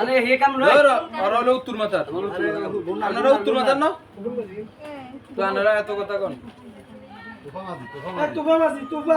আরে হে কাম নয় ধর, হলো উত্তর মাথার। আপনারা উত্তর মাথার না? তো আপনারা এত কথা কোন। তুফা মাসি তুফা।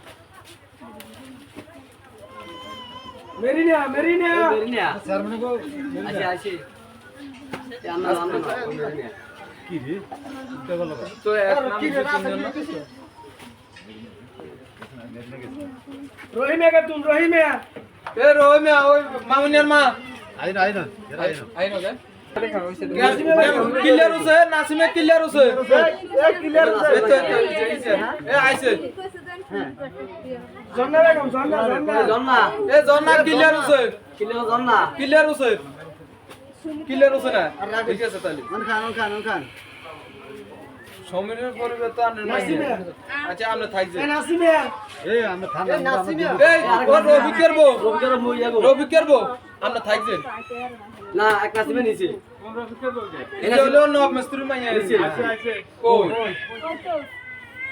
রাখি এ আকলি না মেরিনা। মেরিনা আছে আছে আমরা আমরা তো এক নাম দিছে তিনজন না রহিমে রহিমে। এ রহিমা ওই মামুনিয়ার মা। আইনো আইনো আইনো আইনো কে ক্লিয়ার হচ্ছে নাসিমে ক্লিয়ার হচ্ছে এ তো। এ আইছে। জন্না বেগম জন্না জন্না। জন্না। এ জন্না ক্লিয়ার কিলো জন্না। ক্লিয়ার হচ্ছে ক্লিয়ার হচ্ছে না ঠিক আছে তাহলে। খান খান খান। সমীরের পরিবার তো আনের আচ্ছা আমরা থাকছে। এ নাসিমে এই আমরা রবি করব মই যাব রবি করব আমরা থাকছেন না এক নাসিমে নিছি এটা হলো নব মিস্ত্রি মাইয়া। কই?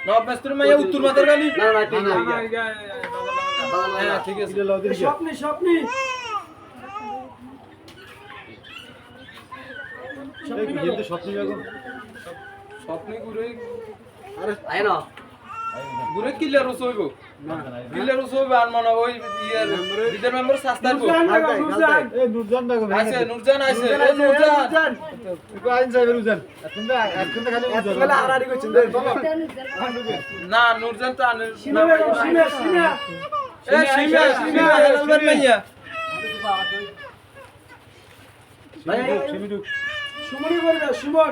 নব মিস্ত্রি মাইয়া উত্তর মাথার গালি। না না ঠিক আছে। হ্যাঁ ঠিক আছে। স্বপ্নি স্বপ্নি। স্বপ্ন স্বপ্নে ঘুরে আইনো ঘুরে কিলার রস হইব? রস হইব আর মনে ওই ইয়ার বিদের মেম্বার সাস্তার গো নুরজান। বেগম নুরজান নুরজান বেগম আছে। নুরজান আছে এ নুরজান। তুই আইন সাহেবের উজান এখন তো এখন তো খালি উজান আড়াড়ি কইছেন না নুরজান তো আনে বেগম সীমা সীমা এ সীমা সীমা হেলালবার মাইয়া ভাই সেমিটুক সুমনি করবে সুমন